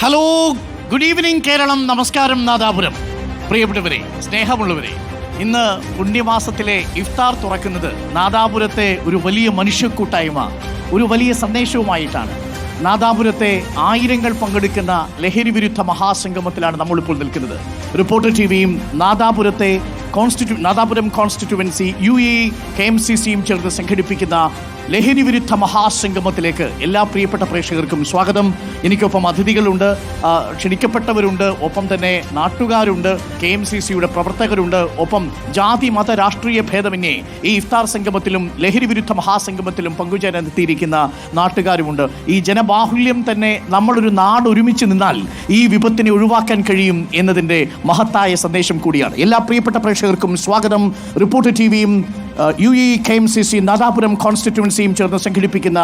Hello good evening Keralam നമസ്കാരം നാദാപുരം പ്രിയപ്പെട്ടവരെ സ്നേഹമുള്ളവരെ ഇന്ന് പുണ്യമാസത്തിലെ ഇഫ്താർ തുറക്കുന്നത് നാദാപുരത്തെ ഒരു വലിയ മനുഷ്യക്കൂട്ടായ്മ ഒരു വലിയ സന്ദേശവുമായിട്ടാണ്. നാദാപുരത്തെ ആയിരങ്ങൾ പങ്കെടുക്കുന്ന ലഹരി വിരുദ്ധ മഹാസംഗമത്തിലാണ് നമ്മളിപ്പോൾ നിൽക്കുന്നത്. റിപ്പോർട്ടർ ടി വിയും നാദാപുരത്തെ കോൺസ്റ്റിറ്റ്യൂ Nadapuram constituency U A K M C സിയും ചേർന്ന് സംഘടിപ്പിക്കുന്ന ലഹരി വിരുദ്ധ മഹാസംഗമത്തിലേക്ക് എല്ലാ പ്രിയപ്പെട്ട പ്രേക്ഷകർക്കും സ്വാഗതം. എനിക്കൊപ്പം അതിഥികളുണ്ട്. ക്ഷണിക്കപ്പെട്ടവരുണ്ട്. ഒപ്പം തന്നെ നാട്ടുകാരുണ്ട്. കെ എം സി സിയുടെ പ്രവർത്തകരുണ്ട്. ഒപ്പം ജാതി മത രാഷ്ട്രീയ ഭേദമന്യേ ഈ ഇഫ്താർ സംഗമത്തിലും ലഹരി വിരുദ്ധ മഹാസംഗമത്തിലും പങ്കുചേരാൻ എത്തിയിരിക്കുന്ന നാട്ടുകാരുമുണ്ട്. ഈ ജനബാഹുല്യം തന്നെ നമ്മളൊരു നാട് ഒരുമിച്ച് നിന്നാൽ ഈ വിപത്തിനെ ഒഴിവാക്കാൻ കഴിയും എന്നതിന്റെ മഹത്തായ സന്ദേശം കൂടിയാണ്. എല്ലാ പ്രിയപ്പെട്ട പ്രേക്ഷകർക്കും സ്വാഗതം. റിപ്പോർട്ട് ടി വിയും U E K M C C Nadapuram കോൺസ്റ്റിറ്റ്യുവൻസിയും ചേർന്ന് സംഘടിപ്പിക്കുന്ന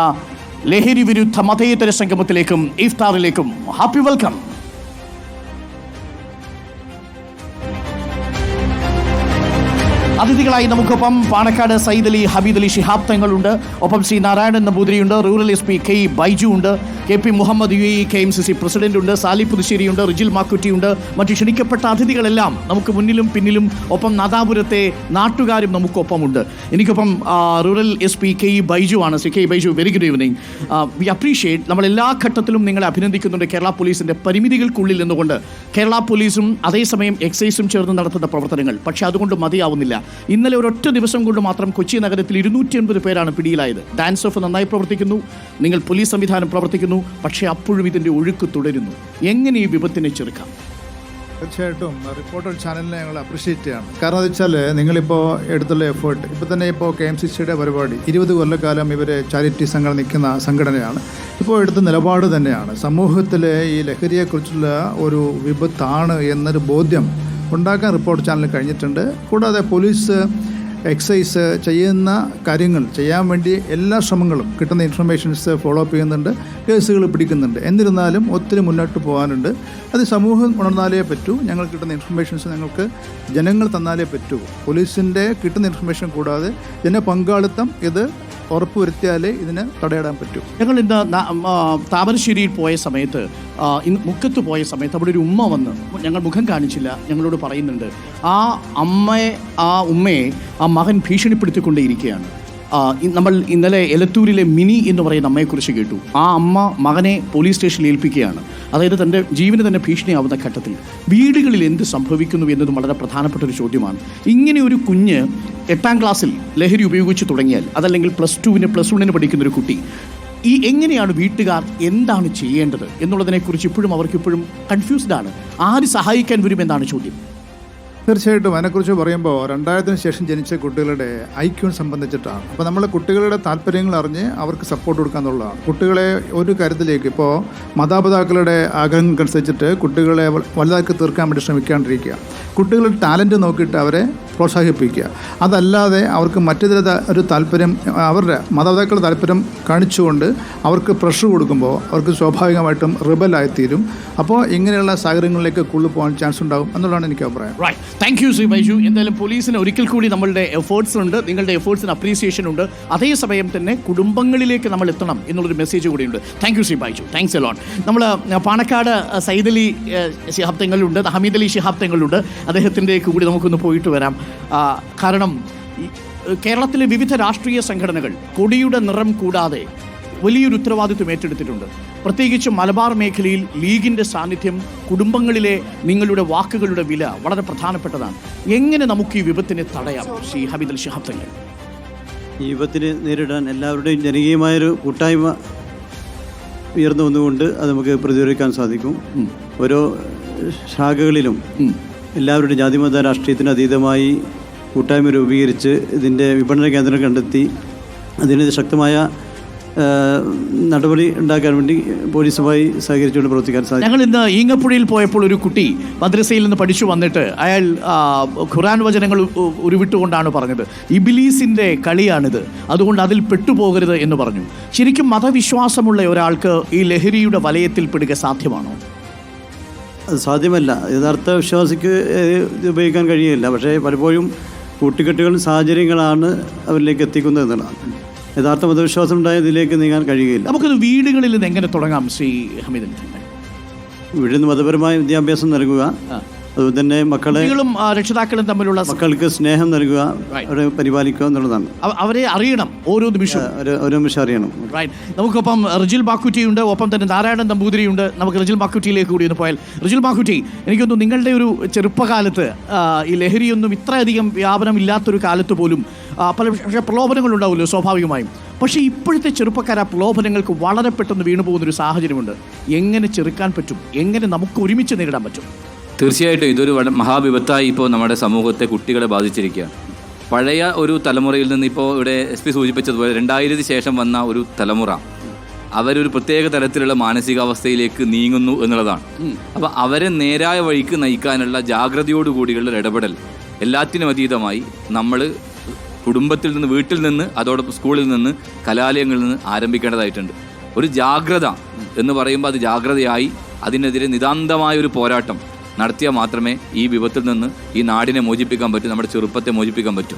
ലഹരി വിരുദ്ധ മതേതര സംഗമത്തിലേക്കും ഇഫ്താറിലേക്കും ഹാപ്പി വെൽക്കം. അതിഥികളായി നമുക്കൊപ്പം പാണക്കാട് സയ്യിദ് അലി ഹബീദ് അലി ഷിഹാബ് തങ്ങളുണ്ട്. ഒപ്പം Shri Narayanan നമ്പൂതിരിയുണ്ട് rural S P K Baiju ഉണ്ട് K P Muhammad U E K M C C president ഉണ്ട് സാലി പുതുശ്ശേരിയുണ്ട് റിജിൽ മാക്കുറ്റിയുണ്ട് മറ്റു ക്ഷണിക്കപ്പെട്ട അതിഥികളെല്ലാം നമുക്ക് മുന്നിലും പിന്നിലും ഒപ്പം നാദാപുരത്തെ നാട്ടുകാരും നമുക്കൊപ്പമുണ്ട്. എനിക്കൊപ്പം rural S P K E Baiju ആണ്. C K Baiju very good evening we appreciate നമ്മൾ എല്ലാ ഘട്ടത്തിലും നിങ്ങളെ അഭിനന്ദിക്കുന്നുണ്ട് കേരള പോലീസിന്റെ പരിമിതികൾക്കുള്ളിൽ നിന്നുകൊണ്ട്. കേരള പോലീസും അതേസമയം എക്സൈസും ചേർന്ന് നടത്തുന്ന പ്രവർത്തനങ്ങൾ. പക്ഷേ അതുകൊണ്ട് മതിയാവുന്നില്ല. ഇന്നലെ ഒരൊറ്റ ദിവസം കൊണ്ട് മാത്രം കൊച്ചി നഗരത്തിൽ ഇരുന്നൂറ്റി അൻപത് പേരാണ് പിടിയിലായത്. ഡാൻസ് ഓഫ് നന്നായി പ്രവർത്തിക്കുന്നു. നിങ്ങൾ പോലീസ് സംവിധാനം പ്രവർത്തിക്കുന്നു. പക്ഷേ അപ്പോഴും ഇതിന്റെ ഒഴുക്ക് തുടരുന്നു. എങ്ങനെ ഈ വിപത്തിനെ ചെറുക്കാം? തീർച്ചയായിട്ടും. റിപ്പോർട്ടർ ചാനലിനെ ഞങ്ങൾ അപ്രീഷിയേറ്റ് ചെയ്യണം. കാരണം എന്ന് വെച്ചാൽ നിങ്ങളിപ്പോൾ എടുത്തുള്ള എഫേർട്ട് ഇപ്പോൾ തന്നെ ഇപ്പോൾ കെ എം സി സിയുടെ പരിപാടി. ഇരുപത് കൊല്ലക്കാലം ഇവർ ചാരിറ്റി സംഘടന നിൽക്കുന്ന സംഘടനയാണ്. ഇപ്പോൾ എടുത്ത നിലപാട് തന്നെയാണ്. സമൂഹത്തിലെ ഈ ലഹരിയെക്കുറിച്ചുള്ള ഒരു വിപത്താണ് എന്നൊരു ബോധ്യം ഉണ്ടാക്കാൻ റിപ്പോർട്ട് ചാനൽ കഴിഞ്ഞിട്ടുണ്ട്. കൂടാതെ പോലീസ് എക്സൈസ് ചെയ്യുന്ന കാര്യങ്ങൾ ചെയ്യാൻ വേണ്ടി എല്ലാ ശ്രമങ്ങളും കിട്ടുന്ന ഇൻഫർമേഷൻസ് ഫോളോ അപ്പ് ചെയ്യുന്നുണ്ട്. കേസുകൾ പിടിക്കുന്നുണ്ട്. എന്നിരുന്നാലും ഒത്തിരി മുന്നോട്ട് പോകാനുണ്ട്. അത് സമൂഹം ഉണർന്നാലേ പറ്റൂ. ഞങ്ങൾ കിട്ടുന്ന ഇൻഫർമേഷൻസ് ഞങ്ങൾക്ക് ജനങ്ങൾ തന്നാലേ പറ്റൂ. പോലീസിന്റെ കിട്ടുന്ന ഇൻഫർമേഷൻ കൂടാതെ ജനപങ്കാളിത്തം ഇത് ഉറപ്പുവരുത്തിയാലേ ഇതിന് തടയിടാൻ പറ്റൂ. ഞങ്ങൾ ഇന്ന് താമരശ്ശേരിയിൽ പോയ സമയത്ത് ഇന്ന് മുക്കത്ത് പോയ സമയത്ത് അവിടെ ഒരു ഉമ്മ വന്ന് ഞങ്ങൾ മുഖം കാണിച്ചില്ല ഞങ്ങളോട് പറയുന്നുണ്ട് ആ അമ്മയെ ആ ഉമ്മയെ ആ മകൻ ഭീഷണിപ്പെടുത്തിക്കൊണ്ടേയിരിക്കുകയാണ്. നമ്മൾ ഇന്നലെ എലത്തൂരിലെ മിനി എന്ന് പറയുന്ന അമ്മയെക്കുറിച്ച് കേട്ടു. ആ അമ്മ മകനെ പോലീസ് സ്റ്റേഷനിൽ ഏൽപ്പിക്കുകയാണ്. അതായത് തന്റെ ജീവന് തന്നെ ഭീഷണിയാവുന്ന ഘട്ടത്തിൽ. വീടുകളിൽ എന്ത് സംഭവിക്കുന്നു എന്നതും വളരെ പ്രധാനപ്പെട്ട ഒരു ചോദ്യമാണ്. ഇങ്ങനെ ഒരു കുഞ്ഞ് എട്ടാം ക്ലാസ്സിൽ ലഹരി ഉപയോഗിച്ച് തുടങ്ങിയാൽ അതല്ലെങ്കിൽ പ്ലസ് ടുവിന് പ്ലസ് വണ്ണിന് പഠിക്കുന്ന ഒരു കുട്ടി ഈ എങ്ങനെയാണ് വീട്ടുകാർ എന്താണ് ചെയ്യേണ്ടത് എന്നുള്ളതിനെക്കുറിച്ച് ഇപ്പോഴും അവർക്ക് ഇപ്പോഴും കൺഫ്യൂസ്ഡ് ആണ്. ആര് സഹായിക്കാൻ വരുമെന്നാണ് ചോദ്യം. തീർച്ചയായിട്ടും അതിനെക്കുറിച്ച് പറയുമ്പോൾ രണ്ടായിരത്തിന് ശേഷം ജനിച്ച കുട്ടികളുടെ ഐക്യം സംബന്ധിച്ചിട്ടാണ്. അപ്പോൾ നമ്മൾ കുട്ടികളുടെ താല്പര്യങ്ങൾ അറിഞ്ഞ് അവർക്ക് സപ്പോർട്ട് കൊടുക്കുക എന്നുള്ളതാണ്. കുട്ടികളെ ഒരു കാര്യത്തിലേക്ക് ഇപ്പോൾ മാതാപിതാക്കളുടെ ആഗ്രഹങ്ങൾക്കനുസരിച്ചിട്ട് കുട്ടികളെ വലുതാക്കി തീർക്കാൻ വേണ്ടി ശ്രമിക്കാണ്ടിരിക്കുക. കുട്ടികളുടെ ടാലന്റ് നോക്കിയിട്ട് അവരെ പ്രോത്സാഹിപ്പിക്കുക. അതല്ലാതെ അവർക്ക് മറ്റു ഒരു താല്പര്യം അവരുടെ മാതാപിതാക്കളുടെ താല്പര്യം കാണിച്ചുകൊണ്ട് അവർക്ക് പ്രഷർ കൊടുക്കുമ്പോൾ അവർക്ക് സ്വാഭാവികമായിട്ടും റിബലായിത്തീരും അപ്പോൾ ഇങ്ങനെയുള്ള സാഹചര്യങ്ങളിലേക്ക് കൂടുതൽ പോകാൻ ചാൻസ് ഉണ്ടാകും എന്നുള്ളതാണ് എനിക്ക് അഭിപ്രായം. താങ്ക് യു ശ്രീ ബൈജു എന്തായാലും പോലീസിന് ഒരിക്കൽ കൂടി നമ്മളുടെ എഫേർട്സ് ഉണ്ട്. നിങ്ങളുടെ എഫേർട്സിന് അപ്രീസിയേഷൻ ഉണ്ട്. അതേസമയം തന്നെ കുടുംബങ്ങളിലേക്ക് നമ്മൾ എത്തണം എന്നുള്ളൊരു മെസ്സേജ് കൂടിയുണ്ട് thank you Shri Baiju thanks alone നമ്മൾ പാണക്കാട് സൈദലി അലി ശിഹാബ് തെങ്ങളുണ്ട് ഹമീദ് അലി ശിഹാബ് തെങ്ങളുണ്ട് അദ്ദേഹത്തിന്റെ കൂടി നമുക്കൊന്ന് പോയിട്ട് വരാം. കാരണം കേരളത്തിലെ വിവിധ രാഷ്ട്രീയ സംഘടനകൾ കൊടിയുടെ നിറം കൂടാതെ വലിയൊരു ഉത്തരവാദിത്വം ഏറ്റെടുത്തിട്ടുണ്ട്. പ്രത്യേകിച്ച് മലബാർ മേഖലയിൽ ലീഗിന്റെ സാന്നിധ്യം കുടുംബങ്ങളിലെ നിങ്ങളുടെ വാക്കുകളുടെ വില വളരെ പ്രധാനപ്പെട്ടതാണ്. എങ്ങനെ നമുക്ക് ഈ വിപത്തിനെ തടയാം? ശ്രീ ഹബീദ് അൽ ഷിഹാബ് തങ്ങൾ. ഈ വിപത്തിനെ നേരിടാൻ എല്ലാവരുടെയും ജനകീയമായൊരു കൂട്ടായ്മ ഉയർന്നു വന്നുകൊണ്ട് അത് നമുക്ക് പ്രതിരോധിക്കാൻ സാധിക്കും. ഓരോ ശാഖകളിലും എല്ലാവരുടെയും ജാതിമത രാഷ്ട്രീയത്തിന് അതീതമായി കൂട്ടായ്മ രൂപീകരിച്ച് ഇതിന്റെ വിപണന കേന്ദ്രം കണ്ടെത്തി അതിന് ശക്തമായ നടപടി ഉണ്ടാക്കാൻ വേണ്ടി പോലീസുമായി സഹകരിച്ചുകൊണ്ട് പ്രവർത്തിക്കാൻ സാധിക്കും. ഞങ്ങൾ ഇന്ന് ഈങ്ങപ്പുഴയിൽ പോയപ്പോൾ ഒരു കുട്ടി മദ്രസയിൽ നിന്ന് പഠിച്ചു വന്നിട്ട് അയാൾ ഖുറാൻ വചനങ്ങൾ ഉരുവിട്ടുകൊണ്ടാണ് പറഞ്ഞത്. ഇബിലീസിന്റെ കളിയാണിത്. അതുകൊണ്ട് അതിൽ പെട്ടുപോകരുത് എന്ന് പറഞ്ഞു. ശരിക്കും മതവിശ്വാസമുള്ള ഒരാൾക്ക് ഈ ലഹരിയുടെ വലയത്തിൽ പെടുക സാധ്യമാണോ? അത് സാധ്യമല്ല. യഥാർത്ഥ വിശ്വാസിക്ക് ഇത് ഉപയോഗിക്കാൻ കഴിയില്ല. പക്ഷേ പലപ്പോഴും കൂട്ടുകെട്ടുകളും സാഹചര്യങ്ങളാണ് അവരിലേക്ക് എത്തിക്കുന്നത് എന്നുള്ളതാണ്. യഥാർത്ഥ മതവിശ്വാസം ഉണ്ടായ ഇതിലേക്ക് നീങ്ങാൻ കഴിയുകയില്ല. നമുക്കത് വീടുകളിൽ നിന്ന് എങ്ങനെ തുടങ്ങാം ശ്രീ ഹമീദൻ വീട്ടിൽ നിന്ന് മതപരമായ വിദ്യാഭ്യാസം നൽകുക അതുപോലെ തന്നെ മക്കളെ രക്ഷിതാക്കളും തമ്മിലുള്ള മക്കൾക്ക് സ്നേഹം നൽകുക അവരെ പരിപാലിക്കുക എന്നുള്ളതാണ്. അവരെ അറിയണം ഓരോ നിമിഷവും. ഒരു ഒരു നിമിഷം അറിയണം. റൈറ്റ് നമുക്കൊപ്പം റിജിൽ ബാക്കുറ്റിയുണ്ട് ഒപ്പം തന്നെ നാരായണൻ നമ്പൂതിരിയുണ്ട്. നമുക്ക് റിജിൽ ബാക്കുറ്റിയിലേക്ക് കൂടി ഒന്ന് പോയാൽ റിജിൽ ബാക്കുറ്റി എനിക്കൊന്നു നിങ്ങളുടെ ഒരു ചെറുപ്പകാലത്ത് ഈ ലഹരിയൊന്നും ഇത്രയധികം വ്യാപനമില്ലാത്തൊരു കാലത്ത് പോലും പല പക്ഷേ പ്രലോഭനങ്ങൾ ഉണ്ടാവുമല്ലോ സ്വാഭാവികമായും. പക്ഷേ ഇപ്പോഴത്തെ ചെറുപ്പക്കാർ ആ പ്രലോഭനങ്ങൾക്ക് വളരെ പെട്ടെന്ന് വീണു പോകുന്നൊരു സാഹചര്യമുണ്ട്. എങ്ങനെ ചെറുക്കാൻ പറ്റും? എങ്ങനെ നമുക്ക് ഒരുമിച്ച് നേരിടാൻ പറ്റും? തീർച്ചയായിട്ടും ഇതൊരു മഹാവിപത്തായി ഇപ്പോൾ നമ്മുടെ സമൂഹത്തെ കുട്ടികളെ ബാധിച്ചിരിക്കുകയാണ്. പഴയ ഒരു തലമുറയിൽ നിന്ന് ഇപ്പോൾ ഇവിടെ എസ് പി സൂചിപ്പിച്ചതുപോലെ രണ്ടായിരത്തി ശേഷം വന്ന ഒരു തലമുറ അവരൊരു പ്രത്യേക തരത്തിലുള്ള മാനസികാവസ്ഥയിലേക്ക് നീങ്ങുന്നു എന്നുള്ളതാണ്. അപ്പോൾ അവരെ നേരായ വഴിക്ക് നയിക്കാനുള്ള ജാഗ്രതയോടുകൂടിയുള്ള ഇടപെടൽ എല്ലാത്തിനും അതീതമായി നമ്മൾ കുടുംബത്തിൽ നിന്ന് വീട്ടിൽ നിന്ന് അതോടൊപ്പം സ്കൂളിൽ നിന്ന് കലാലയങ്ങളിൽ നിന്ന് ആരംഭിക്കേണ്ടതായിട്ടുണ്ട്. ഒരു ജാഗ്രത എന്ന് പറയുമ്പോൾ അത് ജാഗ്രതയായി അതിനെതിരെ നിതാന്തമായ ഒരു പോരാട്ടം നടത്തിയാൽ മാത്രമേ ഈ വിപത്തിൽ നിന്ന് ഈ നാടിനെ മോചിപ്പിക്കാൻ പറ്റൂ നമ്മുടെ ചെറുപ്പത്തെ മോചിപ്പിക്കാൻ പറ്റൂ.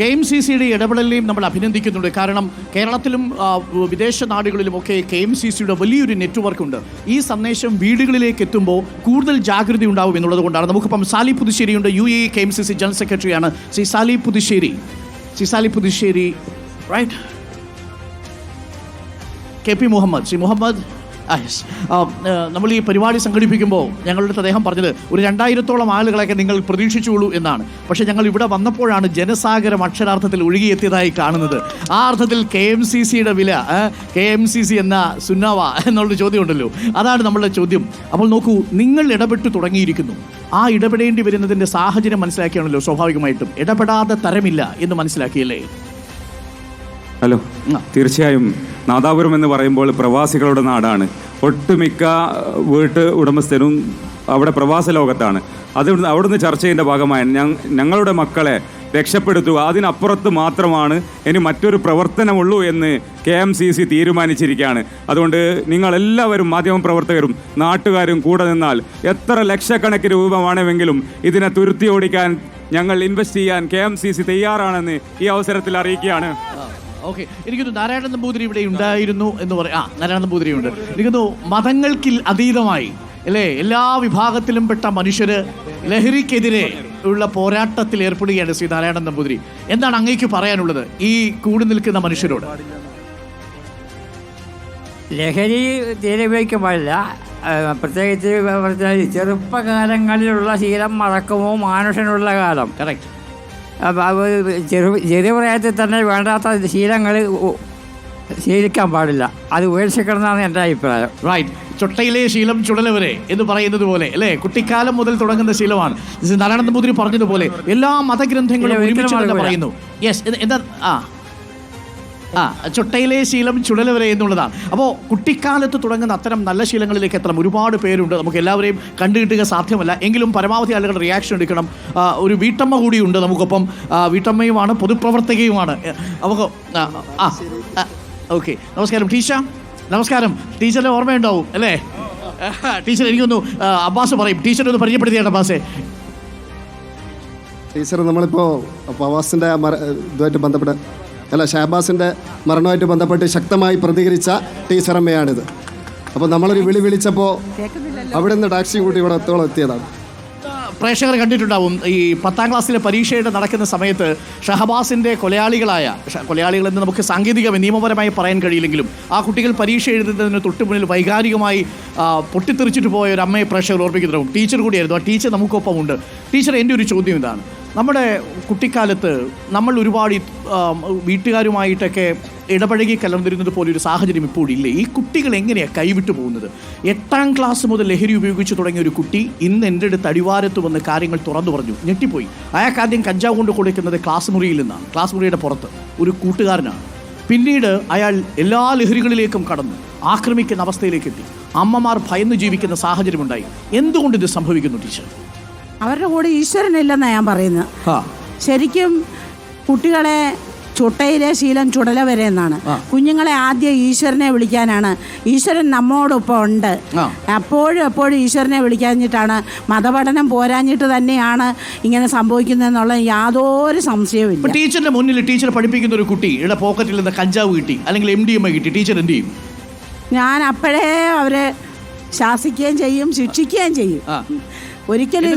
കെ എം സി സിയുടെ ഇടപെടലിനെയും നമ്മൾ അഭിനന്ദിക്കുന്നുണ്ട്. കാരണം കേരളത്തിലും വിദേശ നാടുകളിലും ഒക്കെ കെ എം സി സിയുടെ വലിയൊരു നെറ്റ്വർക്ക് ഉണ്ട്. ഈ സന്ദേശം വീടുകളിലേക്ക് എത്തുമ്പോൾ കൂടുതൽ ജാഗ്രത ഉണ്ടാവും എന്നുള്ളത് കൊണ്ടാണ്. നമുക്കിപ്പം Sally പുതുശ്ശേരിയുണ്ട്. U A K M C C general സെക്രട്ടറിയാണ് Shri Sali Puthussery. Shri Sali Puthussery right K P Muhammad Shri നമ്മൾ ഈ പരിപാടി സംഘടിപ്പിക്കുമ്പോൾ ഞങ്ങളുടെ അദ്ദേഹം പറഞ്ഞത് ഒരു രണ്ടായിരത്തോളം ആളുകളൊക്കെ നിങ്ങൾ പ്രതീക്ഷിച്ചുള്ളൂ എന്നാണ്. പക്ഷേ ഞങ്ങൾ ഇവിടെ വന്നപ്പോഴാണ് ജനസാഗരം അക്ഷരാർത്ഥത്തിൽ ഒഴുകിയെത്തിയതായി കാണുന്നത്. ആ അർത്ഥത്തിൽ കെ എം സി സിയുടെ വില കെ എം സി സി എന്ന സുന്നവ ചോദ്യം ചോദ്യമുണ്ടല്ലോ. അതാണ് നമ്മളുടെ ചോദ്യം. അപ്പോൾ നോക്കൂ നിങ്ങൾ ഇടപെട്ടു തുടങ്ങിയിരിക്കുന്നു. ആ ഇടപെടേണ്ടി വരുന്നതിന്റെ സാഹചര്യം മനസ്സിലാക്കിയാണല്ലോ സ്വാഭാവികമായിട്ടും. ഇടപെടാതെ തരമില്ല എന്ന് മനസ്സിലാക്കിയല്ലേ? ഹലോ. തീർച്ചയായും നാദാപുരം എന്ന് പറയുമ്പോൾ പ്രവാസികളുടെ നാടാണ്. ഒട്ടുമിക്ക വീട്ട് ഉടമസ്ഥരും അവിടെ പ്രവാസ ലോകത്താണ്. അത് അവിടുന്ന് ചർച്ച ചെയ്യേണ്ട ഭാഗമായി ഞങ്ങളുടെ മക്കളെ രക്ഷപ്പെടുത്തുക അതിനപ്പുറത്ത് മാത്രമാണ് ഇനി മറ്റൊരു പ്രവർത്തനമുള്ളൂ എന്ന് കെ എം സി സി തീരുമാനിച്ചിരിക്കുകയാണ്. അതുകൊണ്ട് നിങ്ങളെല്ലാവരും മാധ്യമപ്രവർത്തകരും നാട്ടുകാരും കൂടെ നിന്നാൽ എത്ര ലക്ഷക്കണക്കിന് രൂപ വേണമെങ്കിലും ഇതിനെ തുരുത്തി ഓടിക്കാൻ ഞങ്ങൾ ഇൻവെസ്റ്റ് ചെയ്യാൻ കെ എം സി സി തയ്യാറാണെന്ന് ഈ അവസരത്തിൽ അറിയിക്കുകയാണ്. ഓക്കെ എനിക്കൊന്ന് നാരായണ നമ്പൂതിരി ഇവിടെ ഉണ്ടായിരുന്നു എന്ന് പറയാം ആ നാരായണ നമ്പൂതിരി ഉണ്ട്. എനിക്കൊന്നു മതങ്ങൾക്ക് അതീതമായി അല്ലേ? എല്ലാ വിഭാഗത്തിലും പെട്ട മനുഷ്യര് ലഹരിക്കെതിരെ ഉള്ള പോരാട്ടത്തിൽ ഏർപ്പെടുകയാണ് ശ്രീ നാരായണൻ നമ്പൂതിരി. എന്താണ് അങ്ങേക്ക് പറയാനുള്ളത് ഈ കൂടി നിൽക്കുന്ന മനുഷ്യരോട്? ലഹരി തീരെ ഉപയോഗിക്കാൻ പാടില്ല പ്രത്യേകിച്ച് ചെറുപ്പകാലങ്ങളിലുള്ള ശീലം മറക്കുമോ മാനുഷനുള്ള കാലം. കറക്റ്റ് ചെറു ചെറിയ പ്രായത്തിൽ തന്നെ വേണ്ടാത്ത ശീലങ്ങൾ ശീലിക്കാൻ പാടില്ല. അത് ഉപേക്ഷിക്കണമെന്നാണ് എന്റെ അഭിപ്രായം. റൈറ്റ് ചുട്ടയിലെ ശീലം ചുടലവരെ എന്ന് പറയുന്നത് പോലെ അല്ലേ? കുട്ടിക്കാലം മുതൽ തുടങ്ങുന്ന ശീലമാണ്. നാരായണ നമ്പൂതിരി പറഞ്ഞതുപോലെ എല്ലാ മതഗ്രന്ഥങ്ങളും ഒരുമിച്ച് പറയുന്നു. യെസ് എന്താ ആ. ആ ചുട്ടയിലെ ശീലം ചുടല വരെ എന്നുള്ളതാണ്. അപ്പോൾ കുട്ടിക്കാലത്ത് തുടങ്ങുന്ന അത്തരം നല്ല ശീലങ്ങളിലേക്ക് എത്തണം. ഒരുപാട് പേരുണ്ട്. നമുക്ക് എല്ലാവരെയും കണ്ടുകിട്ടുക സാധ്യമല്ല. എങ്കിലും പരമാവധി ആളുകൾ റിയാക്ഷൻ എടുക്കണം. ഒരു വീട്ടമ്മ കൂടിയുണ്ട് നമുക്കൊപ്പം. വീട്ടമ്മയുമാണ് പൊതുപ്രവർത്തകയുമാണ്. നമുക്ക് ആ ഓക്കെ നമസ്കാരം. ടീച്ചർ നമസ്കാരം. ടീച്ചറിന് ഓർമ്മയുണ്ടാവും അല്ലേ? ടീച്ചർ എനിക്കൊന്നു അബ്ബാസ് പറയും. ടീച്ചർ ഒന്ന് പരിചയപ്പെടുത്തിയാണ് അബ്ബാസെ. ടീച്ചർ നമ്മളിപ്പോൾ പവാസിന്റെ ഇതുമായിട്ട് ബന്ധപ്പെട്ട് അല്ല ഷഹബാസിന്റെ മരണവുമായിട്ട് ബന്ധപ്പെട്ട് ശക്തമായി പ്രതികരിച്ച ടീച്ചറമ്മയാണിത് അപ്പോൾ നമ്മളൊരു വിളി വിളിച്ചപ്പോൾ അവിടെ നിന്ന് ടാക്സി കൂട്ടി ഇവിടെ എത്തോളം എത്തിയതാണ്? പ്രേക്ഷകർ കണ്ടിട്ടുണ്ടാവും ഈ പത്താം ക്ലാസ്സിലെ പരീക്ഷയുടെ നടക്കുന്ന സമയത്ത് ഷഹബാസിന്റെ കൊലയാളികളായ കൊലയാളികളെന്ന് കൊലയാളികൾ എന്ന് നമുക്ക് സാങ്കേതിക നിയമപരമായി പറയാൻ കഴിയില്ലെങ്കിലും ആ കുട്ടികൾ പരീക്ഷ എഴുതുന്നതിന് തൊട്ട് മുന്നിൽ വൈകാരികമായി പൊട്ടിത്തെറിച്ചിട്ട് പോയ ഒരു അമ്മയെ പ്രേക്ഷകർ ഓർമ്മിക്കുന്നുണ്ടാവും ടീച്ചർ കൂടിയായിരുന്നു. ആ ടീച്ചർ നമുക്കൊപ്പം ഉണ്ട് ടീച്ചർ എന്റെ ഒരു ചോദ്യം ഇതാണ്. നമ്മുടെ കുട്ടിക്കാലത്ത് നമ്മൾ ഒരുപാട് വീട്ടുകാരുമായിട്ടൊക്കെ ഇടപഴകി കലർന്നിരുന്നത് പോലൊരു ഒരു സാഹചര്യം ഇപ്പോഴില്ലേ ഈ കുട്ടികൾ എങ്ങനെയാണ് കൈവിട്ടു പോകുന്നത്? എട്ടാം ക്ലാസ് മുതൽ ലഹരി ഉപയോഗിച്ച് തുടങ്ങിയ ഒരു കുട്ടി ഇന്ന് എന്റെ അടുത്ത് അടിവാരത്ത് വന്ന് കാര്യങ്ങൾ തുറന്നു പറഞ്ഞു. ഞെട്ടിപ്പോയി. അയാൾക്ക് ആദ്യം കഞ്ചാവ് കൊണ്ട് കൊടുക്കുന്നത് ക്ലാസ് മുറിയിൽ നിന്നാണ്. ക്ലാസ് മുറിയുടെ പുറത്ത് ഒരു കൂട്ടുകാരനാണ്. പിന്നീട് അയാൾ എല്ലാ ലഹരികളിലേക്കും കടന്നു. ആക്രമിക്കുന്ന അവസ്ഥയിലേക്ക് എത്തി. അമ്മമാർ ഭയന്ന് ജീവിക്കുന്ന സാഹചര്യമുണ്ടായി. എന്തുകൊണ്ട് ഇത് സംഭവിക്കുന്നു ടീച്ചർ? അവരുടെ കൂടെ ഈശ്വരനില്ലെന്നാണ് ഞാൻ പറയുന്നത്. ശരിക്കും കുട്ടികളെ ചുട്ടയിലെ ശീലം ചുടല വരെ എന്നാണ്. കുഞ്ഞുങ്ങളെ ആദ്യം ഈശ്വരനെ വിളിക്കാനാണ്. ഈശ്വരൻ നമ്മോടൊപ്പം ഉണ്ട്. എപ്പോഴും എപ്പോഴും ഈശ്വരനെ വിളിക്കാഞ്ഞിട്ടാണ്. മതപഠനം പോരാഞ്ഞിട്ട് തന്നെയാണ് ഇങ്ങനെ സംഭവിക്കുന്നതെന്നുള്ള യാതൊരു സംശയവും ഇപ്പൊ ഇല്ല ടീച്ചറിന്റെ മുന്നിൽ ടീച്ചർ പഠിപ്പിക്കുന്ന ഒരു കുട്ടി കുട്ടിയുടെ പോക്കറ്റിൽ നിന്ന് കഞ്ചാവ് കിട്ടി അല്ലെങ്കിൽ എം ഡി എം കിട്ടി. ടീച്ചർ എന്ത് ചെയ്യും? ഞാൻ അപ്പോഴേ അവരെ ശാസിക്കുകയും ചെയ്യും ശിക്ഷിക്കുകയും ചെയ്യും. ഒരിക്കലും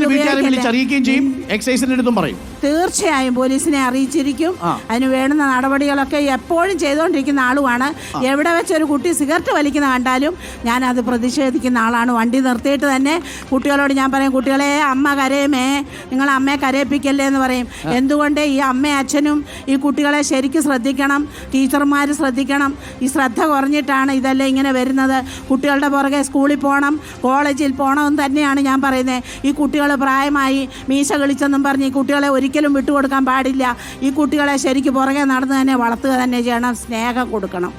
ചെയ്യും. എക്സൈസിന്റെ അടുത്തും പറയും. തീർച്ചയായും പോലീസിനെ അറിയിച്ചിരിക്കും. അതിന് വേണ്ടുന്ന നടപടികളൊക്കെ എപ്പോഴും ചെയ്തുകൊണ്ടിരിക്കുന്ന ആളുമാണ്. എവിടെ വെച്ചൊരു കുട്ടി സിഗരറ്റ് വലിക്കുന്ന കണ്ടാലും ഞാൻ അത് പ്രതിഷേധിക്കുന്ന ആളാണ്. വണ്ടി നിർത്തിയിട്ട് തന്നെ കുട്ടികളോട് ഞാൻ പറയും കുട്ടികളെ അമ്മ കരയുമേ. നിങ്ങൾ അമ്മയെ കരയിപ്പിക്കല്ലേ എന്ന് പറയും. എന്തുകൊണ്ട് ഈ അമ്മയും അച്ഛനും ഈ കുട്ടികളെ ശരിക്കും ശ്രദ്ധിക്കണം? ടീച്ചർമാർ ശ്രദ്ധിക്കണം? ഈ ശ്രദ്ധ കുറഞ്ഞിട്ടാണ് ഇതെല്ലാം ഇങ്ങനെ വരുന്നത്. കുട്ടികളുടെ പുറകെ സ്കൂളിൽ പോകണം കോളേജിൽ പോകണം എന്ന് തന്നെയാണ് ഞാൻ പറയുന്നത്. ഈ കുട്ടികൾ പ്രായമായി മീശ കളിച്ചെന്നും പറഞ്ഞ് ഈ കുട്ടികളെ ഒരിക്കലും വിട്ടുകൊടുക്കാൻ പാടില്ല. ഈ കുട്ടികളെ ശരിക്ക് പുറകെ നടന്ന് തന്നെ വളർത്തുക തന്നെ ചെയ്യണം. സ്നേഹം കൊടുക്കണം.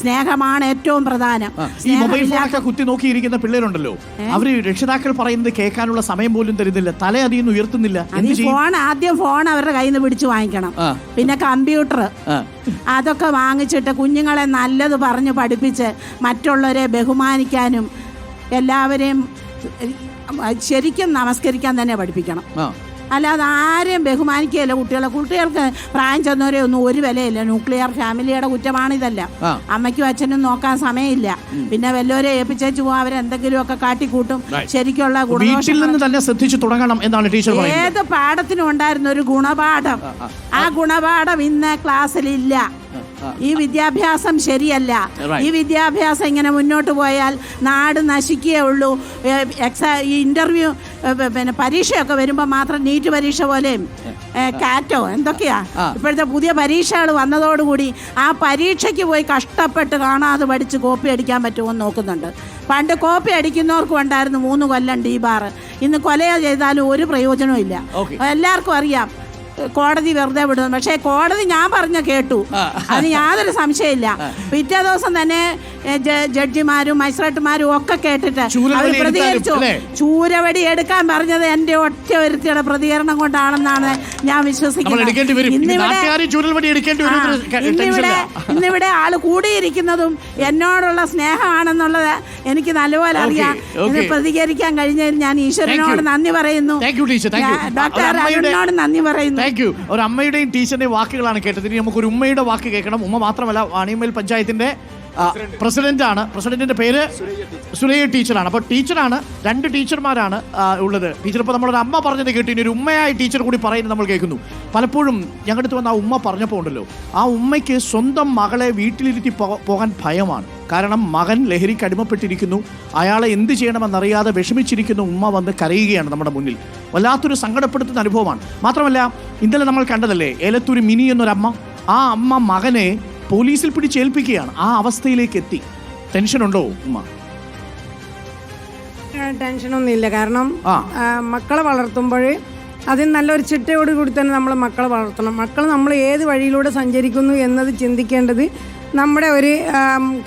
സ്നേഹമാണ് ഏറ്റവും പ്രധാനം. ഈ മൊബൈൽ ഫോണൊക്കെ കുത്തി നോക്കിയിരിക്കുന്ന പിള്ളേരുണ്ടല്ലോ. അവർ രക്ഷിതാക്കൾ പറയുന്നത് കേൾക്കാനുള്ള സമയം പോലും തരുന്നില്ല. തല അതിൽ നിന്ന് ഉയർത്തുന്നില്ല ഈ ഫോൺ ആദ്യം ഫോൺ അവരുടെ കയ്യിൽ നിന്ന് പിടിച്ചു വാങ്ങിക്കണം. പിന്നെ കമ്പ്യൂട്ടർ. അതൊക്കെ വാങ്ങിച്ചിട്ട് കുഞ്ഞുങ്ങളെ നല്ലത് പറഞ്ഞ് പഠിപ്പിച്ച് മറ്റുള്ളവരെ ബഹുമാനിക്കാനും എല്ലാവരെയും ശരിക്കും നമസ്കരിക്കാൻ തന്നെ പഠിപ്പിക്കണം. അല്ലാതെ ആരെയും ബഹുമാനിക്കുകയല്ല കുട്ടികളെ. കുട്ടികൾക്ക് പ്രായം ചെന്നവരെ ഒന്നും ഒരു വിലയില്ല. ന്യൂക്ലിയർ ഫാമിലിയുടെ കുറ്റമാണിതല്ല ഇതല്ല. അമ്മയ്ക്കും അച്ഛനും നോക്കാൻ സമയമില്ല. പിന്നെ വല്ലവരെ ഏൽപ്പിച്ചേച്ച് പോകാൻ അവരെന്തെങ്കിലുമൊക്കെ കാട്ടിക്കൂട്ടും. Right. ശരിക്കുള്ള വീട്ടിൽ നിന്ന് തന്നെ ശ്രദ്ധിച്ചു തുടങ്ങണം എന്നാണ് ടീച്ചർ ഏത് പാഠത്തിനും ഉണ്ടായിരുന്ന ഒരു ഗുണപാഠം. ആ ഗുണപാഠം ഇന്ന് ക്ലാസ്സിലില്ല. ഈ വിദ്യാഭ്യാസം ശരിയല്ല. ഈ വിദ്യാഭ്യാസം ഇങ്ങനെ മുന്നോട്ട് പോയാൽ നാട് നശിക്കുകയേ ഉള്ളൂ. എക്സാ ഈ ഇന്റർവ്യൂ പിന്നെ പരീക്ഷയൊക്കെ വരുമ്പോൾ മാത്രം നീറ്റ് പരീക്ഷ പോലെയും കാറ്റോ എന്തൊക്കെയാ? ഇപ്പോഴത്തെ പുതിയ പരീക്ഷകൾ വന്നതോടുകൂടി ആ പരീക്ഷയ്ക്ക് പോയി കഷ്ടപ്പെട്ട് കാണാതെ പഠിച്ച് കോപ്പി അടിക്കാൻ പറ്റുമോ എന്ന് നോക്കുന്നുണ്ട്. പണ്ട് കോപ്പി അടിക്കുന്നവർക്കും ഉണ്ടായിരുന്നു മൂന്ന് കൊല്ലം ഡി ബാർ ഇന്ന് കൊലയോ ചെയ്താലും ഒരു പ്രയോജനവും ഇല്ല. എല്ലാവർക്കും അറിയാം. കോടതി വെറുതെ വിടുന്നു. പക്ഷേ കോടതി ഞാൻ പറഞ്ഞ കേട്ടു. അത് യാതൊരു സംശയമില്ല. പിറ്റേ ദിവസം തന്നെ ജഡ്ജിമാരും മജിസ്ട്രേറ്റുമാരും ഒക്കെ കേട്ടിട്ട് അവർ പ്രതികരിച്ചു. ചൂരവടി എടുക്കാൻ പറഞ്ഞത് എന്റെ ഒറ്റ ഒരുത്തിയുടെ പ്രതികരണം കൊണ്ടാണെന്നാണ് ഞാൻ വിശ്വസിക്കുന്നത്. ഇന്നിവിടെ ഇന്നിവിടെ ഇന്നിവിടെ ആൾ കൂടിയിരിക്കുന്നതും എന്നോടുള്ള സ്നേഹമാണെന്നുള്ളത് എനിക്ക് നല്ലപോലെ അറിയാം. ഇത് പ്രതികരിക്കാൻ കഴിഞ്ഞതിൽ ഞാൻ ഈശ്വരനോട് നന്ദി പറയുന്നു. ഡോക്ടർ അരുണിനോട് നന്ദി പറയുന്നു. Thank you. ഒരു അമ്മയുടെയും ടീച്ചറിന്റെയും വാക്കുകളാണ് കേട്ടത്. ഇനി നമുക്ക് ഒരു ഉമ്മയുടെ വാക്ക് കേൾക്കണം. ഉമ്മ മാത്രമല്ല വാണിയമ്മയിൽ പഞ്ചായത്തിന്റെ പ്രസിഡന്റ്. ആണ് പ്രസിഡന്റിന്റെ പേര് സുരയ്യ ടീച്ചറാണ്. അപ്പോൾ ടീച്ചറാണ് രണ്ട് ടീച്ചർമാരാണ് ഉള്ളത്. ടീച്ചർ ഇപ്പോൾ നമ്മളൊരു അമ്മ പറഞ്ഞത് കേട്ടു. ഇനി ഒരു ഉമ്മയായി ടീച്ചർ കൂടി പറയുന്നത് നമ്മൾ കേൾക്കുന്നു. പലപ്പോഴും ഞങ്ങളുടെ അടുത്ത് വന്ന ആ ഉമ്മ പറഞ്ഞപ്പോൾ ഉണ്ടല്ലോ ആ ഉമ്മയ്ക്ക് സ്വന്തം മകളെ വീട്ടിലിരുത്തി പോകാൻ ഭയമാണ്. കാരണം മകൻ ലഹരിക്ക് അടിമപ്പെട്ടിരിക്കുന്നു. അയാളെ എന്ത് ചെയ്യണമെന്നറിയാതെ വിഷമിച്ചിരിക്കുന്ന ഉമ്മ വന്ന് കരയുകയാണ് നമ്മുടെ മുന്നിൽ. വല്ലാത്തൊരു സങ്കടപ്പെടുത്തുന്ന അനുഭവമാണ്. മാത്രമല്ല ഇന്നലെ നമ്മൾ കണ്ടതല്ലേ ഏലത്തൂർ മിനി എന്നൊരമ്മ ആ അമ്മ മകനെ പോലീസിൽ പിടിച്ചേൽപ്പിക്കുകയാണ് ആ അവസ്ഥയിലേക്ക് എത്തി. ടെൻഷനുണ്ടോ ഉമ്മ? ടെൻഷനൊന്നുമില്ല കാരണം മക്കളെ വളർത്തുമ്പോൾ അതിന് നല്ലൊരു ചിട്ടയോട് കൂടി തന്നെ നമ്മൾ മക്കളെ വളർത്തണം. മക്കൾ നമ്മൾ ഏത് വഴിയിലൂടെ സഞ്ചരിക്കുന്നു എന്നത് ചിന്തിക്കേണ്ടത് നമ്മുടെ ഒരു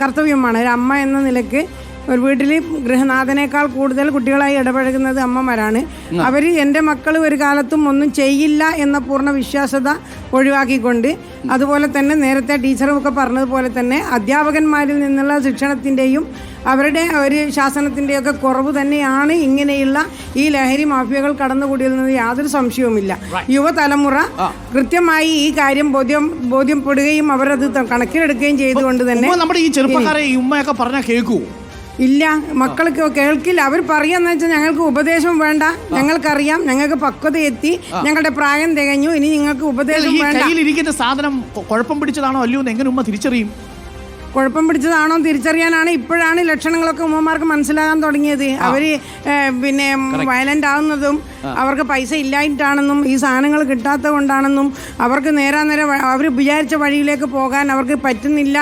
കർത്തവ്യമാണ്. ഒരു അമ്മ എന്ന നിലയ്ക്ക് ഒരു വീട്ടിൽ ഗൃഹനാഥനേക്കാൾ കൂടുതൽ കുട്ടികളായി ഇടപഴകുന്നത് അമ്മമാരാണ്. അവർ എന്റെ മക്കൾ ഒരു കാലത്തും ഒന്നും ചെയ്യില്ല എന്ന പൂർണ വിശ്വാസത ഒഴിവാക്കിക്കൊണ്ട് അതുപോലെ തന്നെ നേരത്തെ ടീച്ചറുമൊക്കെ പറഞ്ഞതുപോലെ തന്നെ അധ്യാപകന്മാരിൽ നിന്നുള്ള ശിക്ഷണത്തിന്റെയും അവരുടെ ഒരു ശാസനത്തിന്റെയൊക്കെ കുറവ് തന്നെയാണ് ഇങ്ങനെയുള്ള ഈ ലഹരി മാഫിയകൾ കടന്നുകൂടിയിരുന്നത് യാതൊരു സംശയവുമില്ല. യുവതലമുറ കൃത്യമായി ഈ കാര്യം ബോധ്യം ബോധ്യപ്പെടുകയും അവരത് കണക്കിലെടുക്കുകയും ചെയ്തുകൊണ്ട് തന്നെ നമ്മുടെ ഈ ചെറുപ്പക്കാരെ ഈ ഉമ്മയൊക്കെ പറഞ്ഞാൽ കേൾക്കൂ ഇല്ല മക്കൾക്ക് കേൾക്കില്ല. അവർ പറയാന്ന് വെച്ചാൽ ഞങ്ങൾക്ക് ഉപദേശം വേണ്ട. ഞങ്ങൾക്കറിയാം ഞങ്ങൾക്ക് പക്വത എത്തി ഞങ്ങളുടെ പ്രായം തികഞ്ഞു ഇനി നിങ്ങൾക്ക് ഉപദേശം വേണ്ട. കയ്യിലിരിക്കുന്ന സാധനം കുഴപ്പം പിടിച്ചതാണോ അല്ലയോ എന്ന് എങ്ങനെ ഉമ്മ തിരിച്ചറിയും? കുഴപ്പം പിടിച്ചതാണോ തിരിച്ചറിയാനാണ് ഇപ്പോഴാണ് ലക്ഷണങ്ങളൊക്കെ ഉമ്മമാർക്ക് മനസ്സിലാകാൻ തുടങ്ങിയത്. അവർ പിന്നെ വയലന്റ് ആവുന്നതും അവർക്ക് പൈസ ഇല്ലായിട്ടാണെന്നും ഈ സാധനങ്ങൾ കിട്ടാത്തത് കൊണ്ടാണെന്നും അവർക്ക് നേരാ നേരെ അവർ വിചാരിച്ച വഴിയിലേക്ക് പോകാൻ അവർക്ക് പറ്റുന്നില്ല.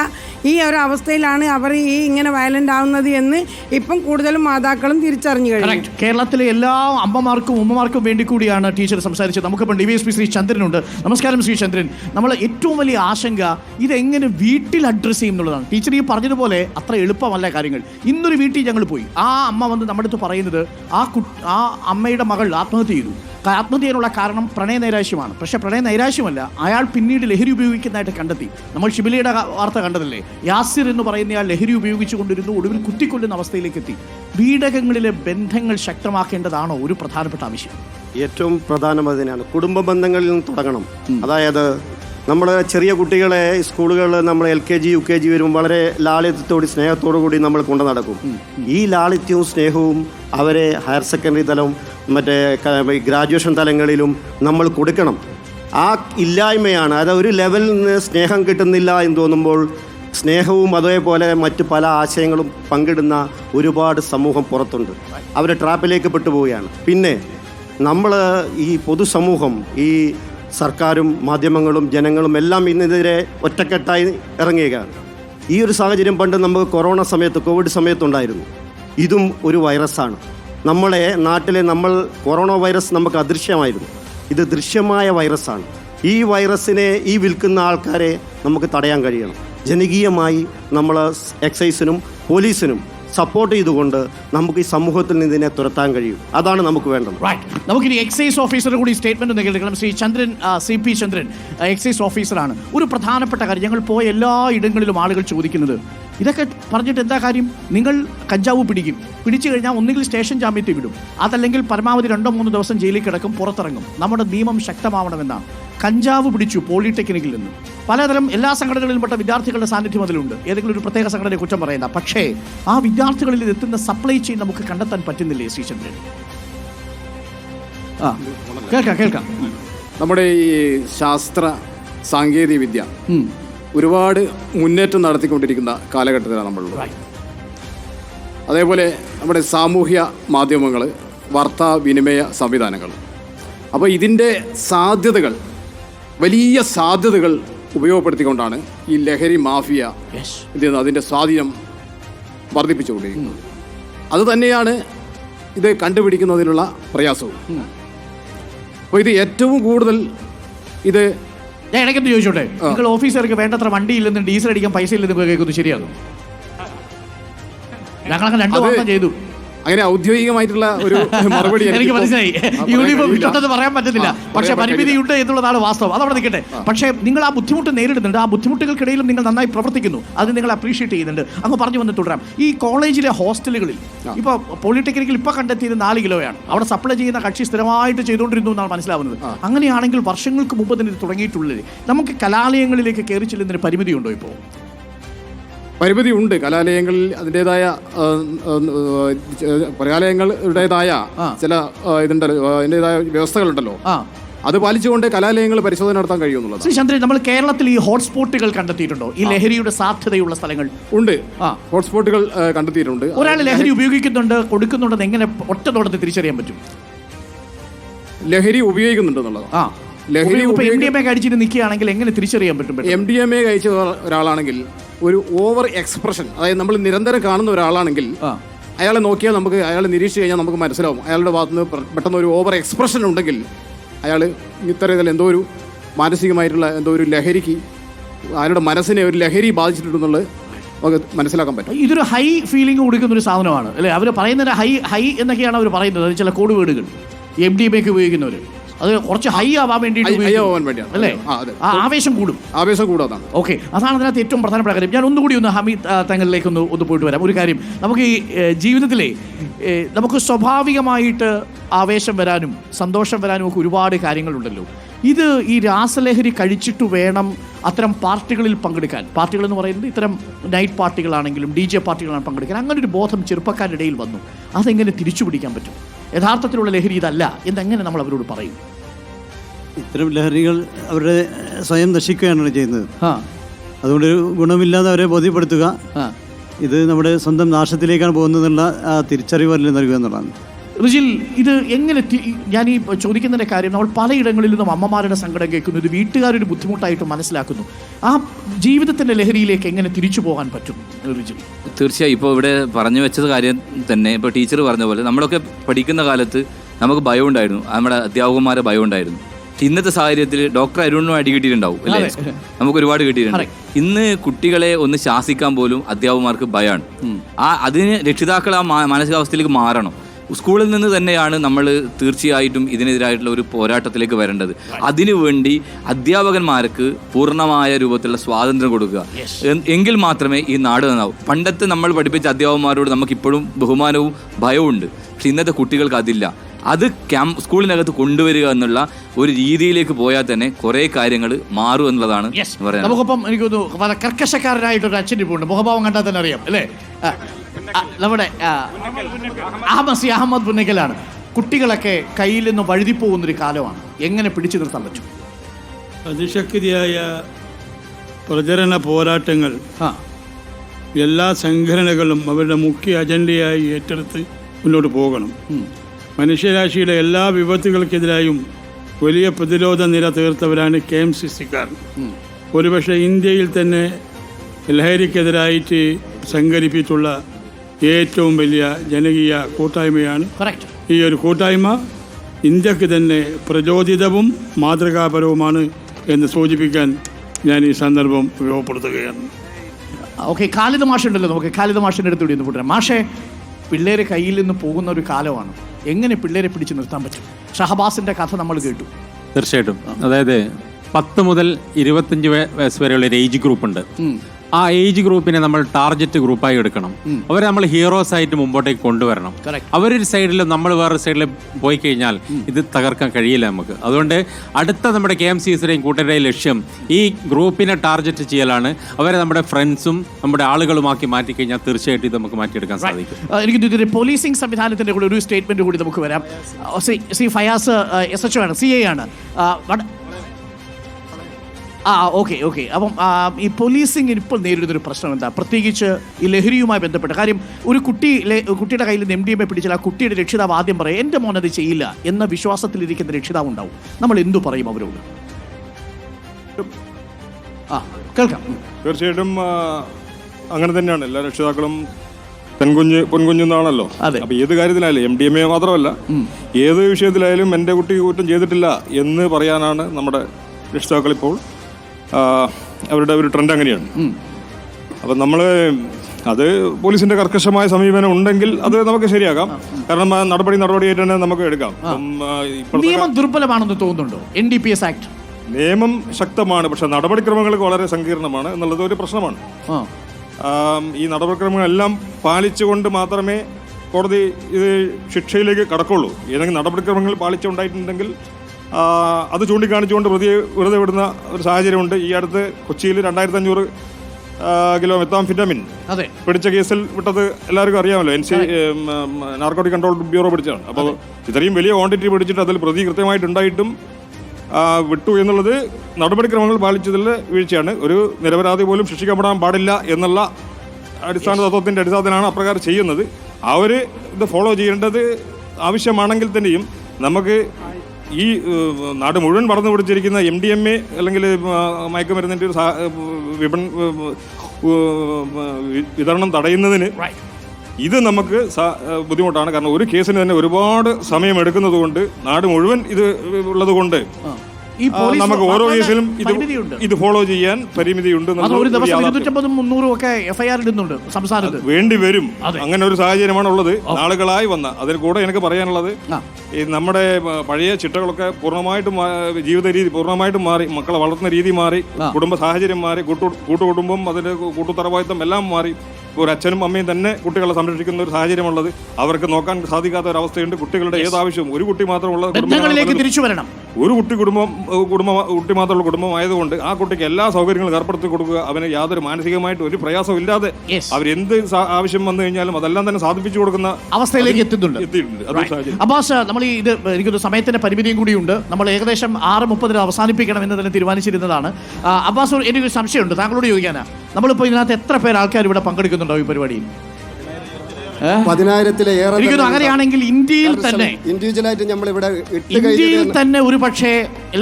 ഈ ഒരു അവസ്ഥയിലാണ് അവർ ഈ ഇങ്ങനെ വയലന്റ് ആവുന്നത് എന്ന് ഇപ്പം കൂടുതലും മാതാക്കളും തിരിച്ചറിഞ്ഞു കഴിഞ്ഞു. കേരളത്തിലെ എല്ലാ അമ്മമാർക്കും ഉമ്മമാർക്കും വേണ്ടി കൂടിയാണ് ടീച്ചർ സംസാരിച്ചത്. നമുക്കിപ്പോൾ D V S P Shri ചന്ദ്രനുണ്ട്. നമസ്കാരം ശ്രീ ചന്ദ്രൻ. നമ്മൾ ഏറ്റവും വലിയ ആശങ്ക ഇതെങ്ങനെ വീട്ടിൽ അഡ്രസ്സ് ചെയ്യും എന്നുള്ളതാണ്. ടീച്ചർ ഈ പറഞ്ഞതുപോലെ അത്ര എളുപ്പമല്ല കാര്യങ്ങൾ. ഇന്നൊരു വീട്ടിൽ ഞങ്ങൾ പോയി. ആ അമ്മ വന്ന് നമ്മുടെ അടുത്ത് പറയുന്നത് ആ കു ആ അമ്മയുടെ മകൾ ആത്മഹത്യ ചെയ്തു. ക- കാരണം പ്രണയ നൈരാശ്യമാണ്. പക്ഷേ പ്രണയ നൈരാശ്യമല്ല. അയാൾ പിന്നീട് ലഹരി ഉപയോഗിക്കുന്നതായിട്ട് കണ്ടെത്തി. നമ്മൾ ഷിബിലിയുടെ വാർത്ത കണ്ടതല്ലേ? യാസിർ എന്ന് പറയുന്നയാൾ ലഹരി ഉപയോഗിച്ചുകൊണ്ടിരുന്നു ഒടുവിൽ കുത്തിക്കൊല്ലുന്ന അവസ്ഥയിലേക്ക് എത്തി വീടകങ്ങളിലെ ബന്ധങ്ങൾ ശക്തമാക്കേണ്ടതാണോ ഒരു പ്രധാനപ്പെട്ട ആവശ്യം. ഏറ്റവും പ്രധാനം അതിനാണ്. കുടുംബ ബന്ധങ്ങളിൽ നിന്ന് തുടങ്ങണം. അതായത് നമ്മൾ ചെറിയ കുട്ടികളെ സ്കൂളുകളിൽ നമ്മൾ L K G U K G വരും വളരെ ലാളിത്യത്തോട് സ്നേഹത്തോടു കൂടി നമ്മൾ കൊണ്ടു നടക്കും. ഈ ലാളിത്യവും സ്നേഹവും അവരെ ഹയർ സെക്കൻഡറി തലം മറ്റേ ഗ്രാജുവേഷൻ തലങ്ങളിലും നമ്മൾ കൊടുക്കണം. ആ ഇല്ലായ്മയാണ് അതായത് ഒരു ലെവലിൽ നിന്ന് സ്നേഹം കിട്ടുന്നില്ല എന്ന് തോന്നുമ്പോൾ സ്നേഹവും അതേപോലെ മറ്റു പല ആശയങ്ങളും പങ്കിടുന്ന ഒരുപാട് സമൂഹം പുറത്തുണ്ട്. അവരെ ട്രാപ്പിലേക്ക് പെട്ടുപോവുകയാണ്. പിന്നെ നമ്മൾ ഈ പൊതുസമൂഹം ഈ സർക്കാരും മാധ്യമങ്ങളും ജനങ്ങളും എല്ലാം ഇന്നെതിരെ ഒറ്റക്കെട്ടായി ഇറങ്ങുകയാണ്. ഈ ഒരു സാഹചര്യം പണ്ട് നമുക്ക് കൊറോണ സമയത്ത് കോവിഡ് സമയത്തുണ്ടായിരുന്നു. ഇതും ഒരു വൈറസാണ്. നമ്മളെ നാട്ടിലെ നമ്മൾ കൊറോണ വൈറസ് നമുക്ക് അദൃശ്യമായിരുന്നു. ഇത് ദൃശ്യമായ വൈറസാണ്. ഈ വൈറസിനെ ഈ വിൽക്കുന്ന ആൾക്കാരെ നമുക്ക് തടയാൻ കഴിയണം. ജനകീയമായി നമ്മൾ എക്സൈസിനും പോലീസിനും സപ്പോർട്ട് ചെയ്തുകൊണ്ട് നമുക്ക് ഈ സമൂഹത്തിൽ നിന്ന് ഇതിനെ തുരത്താൻ കഴിയും. അതാണ് നമുക്ക് വേണ്ടത്. റൈറ്റ് നമുക്കിനി എക്സൈസ് ഓഫീസറുടെ കൂടി സ്റ്റേറ്റ്മെന്റ് കേൾക്കണം Sreechandran C P Chandran excise ഓഫീസറാണ് ഒരു പ്രധാനപ്പെട്ട കാര്യം ഞങ്ങൾ പോയ എല്ലാ ഇടങ്ങളിലും ആളുകൾ ചോദിക്കുന്നത് ഇതൊക്കെ പറഞ്ഞിട്ട് എന്താ കാര്യം? നിങ്ങൾ കഞ്ചാവ് പിടിക്കും. പിടിച്ചു കഴിഞ്ഞാൽ ഒന്നുകിൽ സ്റ്റേഷൻ ജാമ്യത്തിൽ വിടും. അതല്ലെങ്കിൽ പരമാവധി രണ്ടോ മൂന്നോ ദിവസം ജയിലിൽ കിടക്കും പുറത്തിറങ്ങും. നമ്മുടെ നിയമം ശക്തമാവണമെന്നാണ്. കഞ്ചാവ് പിടിച്ചു പോളിടെക്നിക്കിൽ നിന്ന്. പലതരം എല്ലാ സംഘടനകളിലും പെട്ട വിദ്യാർത്ഥികളുടെ സാന്നിധ്യം അതിലുണ്ട്. ഏതെങ്കിലും ഒരു പ്രത്യേക സംഘടനയെ കുറ്റം പറയുന്ന. പക്ഷേ ആ വിദ്യാർത്ഥികളിൽ എത്തുന്ന സപ്ലൈ ചെയിൻ നമുക്ക് കണ്ടെത്താൻ പറ്റുന്നില്ലേ ശ്രീചന്ദ്രൻ ആ കേൾക്കാം കേൾക്കാം. നമ്മുടെ ഈ ശാസ്ത്ര സാങ്കേതിക വിദ്യ ഒരുപാട് മുന്നേറ്റം നടത്തിക്കൊണ്ടിരിക്കുന്ന കാലഘട്ടത്തിലാണ് നമ്മളുള്ളത്. Right. അതേപോലെ നമ്മുടെ സാമൂഹ്യ മാധ്യമങ്ങൾ വാർത്താ വിനിമയ സംവിധാനങ്ങൾ അപ്പോൾ ഇതിന്റെ സാധ്യതകൾ വലിയ സാധ്യതകൾ ഉപയോഗപ്പെടുത്തിക്കൊണ്ടാണ് ഈ ലഹരി മാഫിയ എന്ത് ചെയ്യുന്നത്. അതിന്റെ സ്വാധീനം വർദ്ധിപ്പിച്ചുകൊണ്ടിരിക്കുന്നത്. അത് തന്നെയാണ് ഇത് കണ്ടുപിടിക്കുന്നതിനുള്ള പ്രയാസവും. അപ്പോൾ ഇത് ഏറ്റവും കൂടുതൽ ഇത് ഞാൻ ഇടയ്ക്കൊന്ന് ചോദിച്ചോട്ടെ? നിങ്ങൾ ഓഫീസർക്ക് വേണ്ടത്ര വണ്ടിയില്ലെന്നും ഡീസൽ അടിക്കാൻ പൈസ ഇല്ലെന്നും കേൾക്കുന്നു. ശരിയാകും. ഞങ്ങളങ്ങനെ രണ്ടു ചെയ്തു. അങ്ങനെ ഔദ്യോഗികമായിട്ടുള്ള ഒരു മറുപടി എനിക്ക് മനസ്സിലായി. യൂണിഫോം. ഇട്ടുണ്ടെന്ന് പറയാൻ പറ്റത്തില്ല. പക്ഷെ പക്ഷേ പറയാൻ പരിമിതി ഉണ്ട് എന്നുള്ളതാണ് വാസ്തവം. അതവിടെ നിൽക്കട്ടെ. പക്ഷേ നിങ്ങൾ ആ ബുദ്ധിമുട്ട് നേരിടുന്നുണ്ട്. ആ ബുദ്ധിമുട്ടുകൾക്കിടയിലും നിങ്ങൾ നന്നായി പ്രവർത്തിക്കുന്നു. അത് നിങ്ങൾ അപ്രീഷിയേറ്റ് ചെയ്യുന്നുണ്ട്. അങ്ങ് പറഞ്ഞു വന്ന് തുടരാം. ഈ കോളേജിലെ ഹോസ്റ്റലുകളിൽ ഇപ്പോൾ പോളിടെക്നിക്കിൽ ഇപ്പോൾ കണ്ടെത്തിയത് നാല് കിലോയാണ്. അവിടെ സപ്ലൈ ചെയ്യുന്ന കക്ഷി സ്ഥിരമായിട്ട് ചെയ്തുകൊണ്ടിരുന്നു എന്നാണ് മനസ്സിലാവുന്നത്. അങ്ങനെയാണെങ്കിൽ വർഷങ്ങൾക്ക് മുമ്പ് തന്നെ ഇത് തുടങ്ങിയിട്ടുള്ളത്. നമുക്ക് കലാലയങ്ങളിലേക്ക് കയറി ചെല്ലുന്നതിന് പരിമിതിയുണ്ടോ ഇപ്പോൾ? പരിമിതി ഉണ്ട്. കലാലയങ്ങളിൽ അതിന്റെതായ കലാലയങ്ങളുടേതായ ചില ഇതുണ്ടല്ലോ അതിന്റെതായ വ്യവസ്ഥകളുണ്ടല്ലോ. അത് പാലിച്ചുകൊണ്ട് കലാലയങ്ങൾ പരിശോധന നടത്താൻ കഴിയുന്നുള്ളത് ശ്രീ ചന്ദ്രൻ നമ്മൾ കേരളത്തിൽ ഈ ഹോട്ട്സ്പോട്ടുകൾ കണ്ടെത്തിയിട്ടുണ്ടോ? ഈ ലഹരിയുടെ സാധ്യതയുള്ള സ്ഥലങ്ങൾ? ഉണ്ട്. ഹോട്ട്സ്പോട്ടുകൾ കണ്ടെത്തിയിട്ടുണ്ട്. ഒരാൾ ലഹരി ഉപയോഗിക്കുന്നുണ്ട് കൊടുക്കുന്നുണ്ടെന്ന് എങ്ങനെ ഒറ്റ നോട്ടത്തിൽ തിരിച്ചറിയാൻ പറ്റും? ലഹരി ഉപയോഗിക്കുന്നുണ്ടെന്നുള്ളത് ആ. ലഹരി ഇപ്പൊ എം ഡി ഉപയോഗി- എം എ കഴിച്ചിട്ട് നിൽക്കുകയാണെങ്കിൽ എങ്ങനെ തിരിച്ചറിയാൻ പറ്റും? എം ഡി എം എ കഴിച്ച ഒരാളാണെങ്കിൽ ഒരു ഓവർ എക്സ്പ്രഷൻ അതായത് നമ്മൾ നിരന്തരം കാണുന്ന ഒരാളാണെങ്കിൽ. അയാളെ നോക്കിയാൽ നമുക്ക് അയാളെ നിരീക്ഷിച്ച് കഴിഞ്ഞാൽ നമുക്ക് മനസ്സിലാവും. അയാളുടെ ഭാഗത്ത് നിന്ന് പെട്ടെന്ന് ഒരു ഓവർ എക്സ്പ്രഷൻ ഉണ്ടെങ്കിൽ അയാൾ ഇത്തരത്തിൽ എന്തോ ഒരു മാനസികമായിട്ടുള്ള എന്തോ ഒരു ലഹരിക്ക് അയാളുടെ മനസ്സിനെ ഒരു ലഹരി ബാധിച്ചിട്ടുണ്ടെന്നുള്ളത് നമുക്ക് മനസ്സിലാക്കാൻ പറ്റും. ഇതൊരു ഹൈ ഫീലിംഗ് കൊടുക്കുന്ന ഒരു സാധനമാണ്. അല്ലേ? അവർ പറയുന്നത് ഹൈ ഹൈ എന്നൊക്കെയാണ് അവർ പറയുന്നത്. ചില കോഡ് വേർഡുകൾ. എം ഡി എം ഉപയോഗിക്കുന്നവർ അത് കുറച്ച് ഹൈ ആവാൻ വേണ്ടിയിട്ട്. അല്ലേ? ആ. ആവേശം കൂടും. ആവേശം കൂടാതാണ്. ഓക്കെ അതാണ് അതിനകത്ത് ഏറ്റവും പ്രധാനപ്പെട്ട കാര്യം. ഞാൻ ഒന്നുകൂടി ഒന്ന് ഹമീദ് തങ്ങളിലേക്ക് ഒന്ന് ഒന്ന് പോയിട്ട് വരാം. ഒരു കാര്യം നമുക്ക് ഈ ജീവിതത്തിലെ നമുക്ക് സ്വാഭാവികമായിട്ട് ആവേശം വരാനും സന്തോഷം വരാനും ഒക്കെ ഒരുപാട് കാര്യങ്ങളുണ്ടല്ലോ. ഇത് ഈ രാസലഹരി കഴിച്ചിട്ട് വേണം അത്തരം പാർട്ടികളിൽ പങ്കെടുക്കാൻ. പാർട്ടികൾ എന്ന് പറയുന്നത് ഇത്തരം നൈറ്റ് പാർട്ടികളാണെങ്കിലും ഡി ജെ പാർട്ടികളാണ് പങ്കെടുക്കാൻ. അങ്ങനെ ഒരു ബോധം ചെറുപ്പക്കാരുടെ ഇടയിൽ വന്നു. അതെങ്ങനെ തിരിച്ചു പിടിക്കാൻ പറ്റും? യഥാർത്ഥത്തിലുള്ള ലഹരി ഇതല്ല എന്നെങ്ങനെ നമ്മൾ അവരോട് പറയും? ഇത്തരം ലഹരികൾ അവരുടെ സ്വയം നശിക്കുകയാണ് ചെയ്യുന്നത്. അതുകൊണ്ട് ഗുണമില്ലാതെ അവരെ ബോധ്യപ്പെടുത്തുക. ഇത് നമ്മുടെ സ്വന്തം നാശത്തിലേക്കാണ് പോകുന്നതെന്നുള്ള ആ തിരിച്ചറിവ് നൽകുക എന്നുള്ളതാണ്. റിജിൽ ഇത് എങ്ങനെ ഞാൻ ഈ ചോദിക്കുന്നതിന്റെ കാര്യം നമ്മൾ പലയിടങ്ങളിൽ നിന്നും അമ്മമാരുടെ സങ്കടം കേൾക്കുന്നു ഇത് വീട്ടുകാരൊരു ബുദ്ധിമുട്ടായിട്ട് മനസ്സിലാക്കുന്നു. ആ ജീവിതത്തിന്റെ ലഹരിയിലേക്ക് എങ്ങനെ തിരിച്ചു പോകാൻ പറ്റും റിജിൽ തീർച്ചയായും. ഇപ്പോൾ ഇവിടെ പറഞ്ഞു വെച്ചത് കാര്യം തന്നെ. ഇപ്പോൾ ടീച്ചർ പറഞ്ഞ പോലെ നമ്മളൊക്കെ പഠിക്കുന്ന കാലത്ത് നമുക്ക് ഭയം ഉണ്ടായിരുന്നു. നമ്മുടെ അധ്യാപകന്മാരെ ഭയം ഉണ്ടായിരുന്നു. ഇന്നത്തെ സാഹചര്യത്തിൽ ഡോക്ടർ അരുണിനും അടി കിട്ടിയിട്ടുണ്ടാവും അല്ലേ? നമുക്ക് ഒരുപാട് കിട്ടിയിട്ടുണ്ട്. ഇന്ന് കുട്ടികളെ ഒന്ന് ശാസിക്കാൻ പോലും അധ്യാപകന്മാർക്ക് ഭയമാണ്. ആ അതിന് രക്ഷിതാക്കൾ ആ മാനസികാവസ്ഥയിലേക്ക് മാറണം. സ്കൂളിൽ നിന്ന് തന്നെയാണ് നമ്മൾ തീർച്ചയായിട്ടും ഇതിനെതിരായിട്ടുള്ള ഒരു പോരാട്ടത്തിലേക്ക് വരേണ്ടത്. അതിനുവേണ്ടി അധ്യാപകന്മാർക്ക് പൂർണമായ രൂപത്തിലുള്ള സ്വാതന്ത്ര്യം കൊടുക്കുക. എങ്കിൽ മാത്രമേ ഈ നാട് നന്നാവും. പണ്ടത്തെ നമ്മൾ പഠിപ്പിച്ച അധ്യാപകന്മാരോട് നമുക്കിപ്പോഴും ബഹുമാനവും ഭയവും ഉണ്ട് പക്ഷെ ഇന്നത്തെ കുട്ടികൾക്ക് അതില്ല. അത് ക്യാമ്പ് സ്കൂളിനകത്ത് കൊണ്ടുവരിക എന്നുള്ള ഒരു രീതിയിലേക്ക് പോയാൽ തന്നെ കുറേ കാര്യങ്ങൾ മാറും എന്നുള്ളതാണ് പറയുന്നത് നമുക്കൊപ്പം എനിക്ക് തോന്നുന്നു കർക്കശക്കാരനായിട്ടൊരു അച്ഛൻ ഇപ്പോൾ ഉണ്ട് മുഖഭാവം കണ്ടാൽ തന്നെ അറിയാം അല്ലേ? നമ്മുടെ അഹമ്മസി അഹമ്മദ് അഹമ്മദ് പുന്നക്കലാണ് കുട്ടികളൊക്കെ കയ്യിൽ നിന്ന് വഴുതി പോകുന്നൊരു കാലമാണ്. എങ്ങനെ പിടിച്ചു നിർത്താൻ പറ്റും? അതിശക്തിയായ പ്രചരണ പോരാട്ടങ്ങൾ എല്ലാ സംഘടനകളും അവരുടെ മുഖ്യ അജണ്ടയായി ഏറ്റെടുത്ത് മുന്നോട്ട് പോകണം. മനുഷ്യരാശിയുടെ എല്ലാ വിപത്തുകൾക്കെതിരായും വലിയ പ്രതിരോധ നിര തീർത്തവരാണ് കെ എം സി സിക്കാർ ഒരുപക്ഷെ ഇന്ത്യയിൽ തന്നെ ലഹരിക്കെതിരായിട്ട് സംഘടിപ്പിച്ചുള്ള ഏറ്റവും വലിയ ജനകീയ കൂട്ടായ്മയാണ്. ഈ ഒരു കൂട്ടായ്മ ഇന്ത്യയ്ക്ക് തന്നെ പ്രചോദിതവും മാതൃകാപരവുമാണ് എന്ന് സൂചിപ്പിക്കാൻ ഞാൻ ഈ സന്ദർഭം ഉപയോഗപ്പെടുത്തുകയാണ്. ഓക്കെ കാലിത മാഷ ഉണ്ടല്ലോ നമുക്ക്. കാലിത മാഷിന്റെ അടുത്ത് കൂടി പോട്ടെ മാഷെ പിള്ളേരെ കയ്യിൽ നിന്ന് പോകുന്ന ഒരു കാലമാണ്. എങ്ങനെ പിള്ളേരെ പിടിച്ചു നിർത്താൻ പറ്റും? ഷഹബാസിന്റെ കഥ നമ്മൾ കേട്ടു. തീർച്ചയായിട്ടും. അതായത് പത്ത് മുതൽ ഇരുപത്തഞ്ച് വയ- വയസ്സ് വരെയുള്ള ഒരു ഏജ് ഗ്രൂപ്പ് ഉണ്ട്. ആ ഏജ് ഗ്രൂപ്പിനെ നമ്മൾ ടാർഗറ്റ് ഗ്രൂപ്പായി എടുക്കണം. അവരെ നമ്മൾ ഹീറോസ് ആയിട്ട് മുമ്പോട്ടേക്ക് കൊണ്ടുവരണം. അവരൊരു സൈഡിൽ നമ്മൾ വേറെ സൈഡിൽ പോയി കഴിഞ്ഞാൽ ഇത് തകർക്കാൻ കഴിയില്ല നമുക്ക്. അതുകൊണ്ട് അടുത്ത നമ്മുടെ കെ എം സി സിയുടെയും കൂട്ടരുടെയും ലക്ഷ്യം ഈ ഗ്രൂപ്പിനെ ടാർഗറ്റ് ചെയ്യലാണ്. അവരെ നമ്മുടെ ഫ്രണ്ട്സും നമ്മുടെ ആളുകളുമാക്കി മാറ്റി കഴിഞ്ഞാൽ തീർച്ചയായിട്ടും ഇത് നമുക്ക് മാറ്റിയെടുക്കാൻ സാധിക്കും. എനിക്ക് പോലീസിംഗ് സംവിധാനത്തിന്റെ കൂടെ ഒരു സ്റ്റേറ്റ്മെന്റ് കൂടി നമുക്ക് വരാം. C C Fayas S H ആണ് സി എ ആണ്. ആ, ഓക്കെ ഓക്കെ. അപ്പം ഈ പോലീസിംഗ് ഇപ്പോൾ നേരിടുന്ന ഒരു പ്രശ്നം എന്താ? പ്രത്യേകിച്ച് ഈ ലഹരിയുമായി ബന്ധപ്പെട്ട കാര്യം ഒരു കുട്ടി കുട്ടിയുടെ കയ്യിൽ നിന്ന് എം ഡി എം എ പിടിച്ചാൽ ആ കുട്ടിയുടെ രക്ഷിതാവ് ആദ്യം പറയും എന്റെ മോൻ അത് ചെയ്യില്ല എന്ന വിശ്വാസത്തിലിരിക്കുന്ന രക്ഷിതാവ് ഉണ്ടാവും. നമ്മൾ എന്തു പറയും അവരോട്? ആ കേൾക്കാം. തീർച്ചയായിട്ടും അങ്ങനെ തന്നെയാണ്. എല്ലാ രക്ഷിതാക്കളും പെൺകുഞ്ഞ് പൊൻകുഞ്ഞെന്നാണല്ലോ അതെ. അപ്പൊ ഏത് കാര്യത്തിലായാലും എം ഡി എം എ മാത്രമല്ല ഏത് വിഷയത്തിലായാലും എന്റെ കുട്ടി കുറ്റം ചെയ്തിട്ടില്ല എന്ന് പറയാനാണ് നമ്മുടെ രക്ഷിതാക്കൾ ഇപ്പോൾ അവരുടെ ഒരു ട്രെൻഡ് അങ്ങനെയാണ്. അപ്പം നമ്മൾ അത് പോലീസിന്റെ കർക്കശമായ സമീപനം ഉണ്ടെങ്കിൽ അത് നമുക്ക് ശരിയാക്കാം. കാരണം നടപടി നടപടി നടപടിയായിട്ട് തന്നെ നമുക്ക് എടുക്കാം. നിയമം ദുർബലമാണെന്ന് തോന്നുന്നുണ്ടോ? N D P S act നിയമം ശക്തമാണ്. പക്ഷെ നടപടിക്രമങ്ങൾ വളരെ സങ്കീർണമാണ് എന്നുള്ളത് ഒരു പ്രശ്നമാണ്. ഈ നടപടിക്രമങ്ങളെല്ലാം പാലിച്ചുകൊണ്ട് മാത്രമേ കോടതി ഇത് ശിക്ഷയിലേക്ക് കടക്കുള്ളൂ. ഏതെങ്കിലും നടപടിക്രമങ്ങൾ പാലിച്ചുണ്ടായിട്ടുണ്ടെങ്കിൽ അത് ചൂണ്ടിക്കാണിച്ചുകൊണ്ട് പ്രതിയെ വെറുതെ വിടുന്ന ഒരു സാഹചര്യമുണ്ട്. ഈ അടുത്ത് കൊച്ചിയിൽ രണ്ടായിരത്തി അഞ്ഞൂറ് കിലോ മെത്താംഫിറ്റമിൻ അതെ. പിടിച്ച കേസിൽ വിട്ടത് എല്ലാവർക്കും അറിയാമല്ലോ. N C narcotic control bureau പിടിച്ചതാണ്. അപ്പോൾ ഇത്രയും വലിയ ക്വാണ്ടിറ്റി പിടിച്ചിട്ട് അതിൽ പ്രതി കൃത്യമായിട്ടുണ്ടായിട്ടും വിട്ടു എന്നുള്ളത് നടപടിക്രമങ്ങൾ പാലിച്ചതിൽ വീഴ്ചയാണ്. ഒരു നിരപരാധി പോലും ശിക്ഷിക്കപ്പെടാൻ പാടില്ല എന്നുള്ള അടിസ്ഥാന തത്വത്തിന്റെ അടിസ്ഥാനത്തിലാണ് അപ്രകാരം ചെയ്യുന്നത്. അവർ ഇത് ഫോളോ ചെയ്യേണ്ടത് ആവശ്യമാണെങ്കിൽ തന്നെയും നമുക്ക് ഈ നാട് മുഴുവൻ പറന്നു പിടിച്ചിരിക്കുന്ന എം ഡി എം എ അല്ലെങ്കിൽ മയക്കുമരുന്നിന്റെ ഒരു ഏഹ്, വിതരണം തടയുന്നതിന് ഇത് നമുക്ക് ബുദ്ധിമുട്ടാണ്. കാരണം ഒരു കേസിന് തന്നെ ഒരുപാട് സമയം എടുക്കുന്നത് കൊണ്ട് നാട് മുഴുവൻ ഇത് ഉള്ളത് കൊണ്ട് ഈ പോലീസ് നമുക്ക് ഓരോ കേസിലും ഇത് പരിമിതിയുണ്ട്. ഇത് ഫോളോ ചെയ്യാൻ പരിമിതിയുണ്ട് അത് ഒരു ദിവസം. ഇരുന്നൂറ്റമ്പതും മുന്നൂറും ഒക്കെ എഫ്ഐആർ ഇടുന്നുണ്ട് സംസ്ഥാനത്ത് വേണ്ടി വരും അതെ. അങ്ങനെ ഒരു സാഹചര്യമാണ് ഉള്ളത് ആളുകളായി വന്ന അതിൽ കൂടെ എനിക്ക് പറയാനുള്ളത് ആ. ഈ നമ്മുടെ പ- പഴയ ചിട്ടകളൊക്കെ പൂർണമായിട്ടും മാ- ജീവിത രീതി പൂർണമായിട്ടും മാറി മക്കളെ വളർത്തുന്ന രീതി മാറി കുടുംബ സാഹചര്യം മാറി കൂട്ടു കൂട്ടുകുടുംബം അതിന്റെ കൂട്ടുത്തറവാദിത്തം എല്ലാം മാറി ഇപ്പോൾ ഒരു അച്ഛനും അമ്മയും തന്നെ കുട്ടികളെ സംരക്ഷിക്കുന്ന ഒരു സാഹചര്യമുള്ളത് അവർക്ക് നോക്കാൻ സാധിക്കാത്ത ഒരു അവസ്ഥയുണ്ട് കുട്ടികളുടെ ഏതാവശ്യവും ഒരു കുട്ടി മാത്രമുള്ള ബന്ധങ്ങളിലേക്ക്. തിരിച്ചു വരണം ഒരു കുട്ടി കുടുംബം കുടുംബ കുട്ടി മാത്രമുള്ള കുടുംബമായതുകൊണ്ട് ആ കുട്ടിക്ക് എല്ലാ സൗകര്യങ്ങളും ഏർപ്പെടുത്തി കൊടുക്കുക അവന് യാതൊരു മാനസികമായിട്ട് ഒരു പ്രയാസവും ഇല്ലാതെ. അവരെന്ത് ആവശ്യം വന്നു കഴിഞ്ഞാലും അതെല്ലാം തന്നെ സാധിപ്പിച്ചു കൊടുക്കുന്ന അവസ്ഥയിലേക്ക് എത്തുന്നുണ്ട്. എത്തിയിട്ടുണ്ട്. അബ്ബാസ് നമ്മൾ ഈ ഇത് എനിക്കൊരു സമയത്തിന്റെ പരിമിതിയും കൂടിയുണ്ട്. നമ്മൾ ഏകദേശം ആറ് മുപ്പതിന് അവസാനിപ്പിക്കണം എന്ന് തന്നെ തീരുമാനിച്ചിരുന്നതാണ്. അബ്ബാസ് എനിക്കൊരു സംശയമുണ്ട്. താങ്കളോട് ചോദിക്കാനാ. നമ്മളിപ്പോൾ ഇതിനകത്ത് എത്ര പേർ ആൾക്കാർ ഇവിടെ പങ്കെടുക്കുന്നുണ്ടോ ഈ പരിപാടിയിൽ? പതിനായിരത്തിലേറെ അങ്ങനെയാണെങ്കിൽ ഇന്ത്യയിൽ തന്നെ ഇൻഡിവിജ്വലായിട്ട് നമ്മൾ ഇവിടെ ഇന്ത്യയിൽ തന്നെ ഒരു പക്ഷേ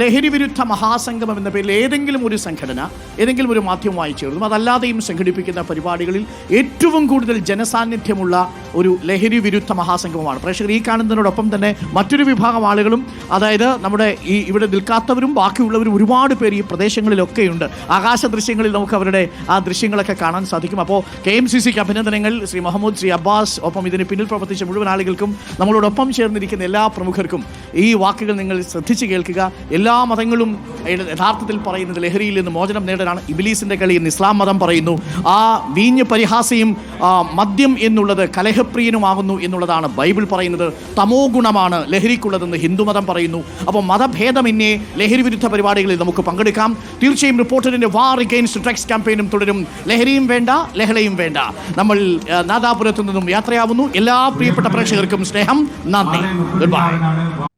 ലഹരി വിരുദ്ധ മഹാസംഗമം എന്ന പേരിൽ ഏതെങ്കിലും ഒരു സംഘടന ഏതെങ്കിലും ഒരു മാധ്യമമായി ചേർന്നു അതല്ലാതെയും സംഘടിപ്പിക്കുന്ന പരിപാടികളിൽ ഏറ്റവും കൂടുതൽ ജനസാന്നിധ്യമുള്ള ഒരു ലഹരി വിരുദ്ധ മഹാസംഗമമാണ്. പ്രേക്ഷകർ ഈ കാണുന്നതിനോടൊപ്പം തന്നെ മറ്റൊരു വിഭാഗം ആളുകളും അതായത് നമ്മുടെ ഈ ഇവിടെ നിൽക്കാത്തവരും ബാക്കിയുള്ളവരും ഒരുപാട് പേര് ഈ പ്രദേശങ്ങളിലൊക്കെയുണ്ട്. ആകാശ ദൃശ്യങ്ങളിൽ നമുക്ക് അവരുടെ ആ ദൃശ്യങ്ങളൊക്കെ കാണാൻ സാധിക്കും. അപ്പോൾ കെ എം സി സിക്ക് അഭിനന്ദനങ്ങൾ ശ്രീ മുഹമ്മദ് ശ്രീ അബ്ബാസ് ഒപ്പം ഇതിന് പിന്നിൽ പ്രവർത്തിച്ച മുഴുവൻ ആളുകൾക്കും നമ്മളോടൊപ്പം ചേർന്നിരിക്കുന്ന എല്ലാ പ്രമുഖർക്കും ഈ വാക്കുകൾ നിങ്ങൾ ശ്രദ്ധിച്ച് കേൾക്കുക. എല്ലാ മതങ്ങളും യഥാർത്ഥത്തിൽ പറയുന്നത് ലഹരിയിൽ നിന്ന് മോചനം നേടാനാണ് ഇബിലീസിന്റെ കളി എന്ന് ഇസ്ലാം മതം പറയുന്നു. ആ വീഞ്ഞ് പരിഹാസയും മദ്യം എന്നുള്ളത് കലഹപ്രിയനുമാകുന്നു എന്നുള്ളതാണ് ബൈബിൾ പറയുന്നത്. തമോ ഗുണമാണ് ലഹരിക്കുള്ളതെന്ന് ഹിന്ദുമതം പറയുന്നു. അപ്പോൾ മതഭേദം മതഭേദമന്യേ ലഹരി വിരുദ്ധ പരിപാടികളിൽ നമുക്ക് പങ്കെടുക്കാം. തീർച്ചയായും റിപ്പോർട്ടറിന്റെ വാർ അഗെയിൻസ്റ്റ് ഡ്രഗ്സ് ക്യാമ്പയിനും തുടരും. ലഹരിയും വേണ്ട ലഹളയും വേണ്ട. നമ്മൾ നാദാപുരത്തു നിന്നും യാത്രയാവുന്നു. എല്ലാ പ്രിയപ്പെട്ട പ്രേക്ഷകർക്കും സ്നേഹം. നന്ദി. Good bye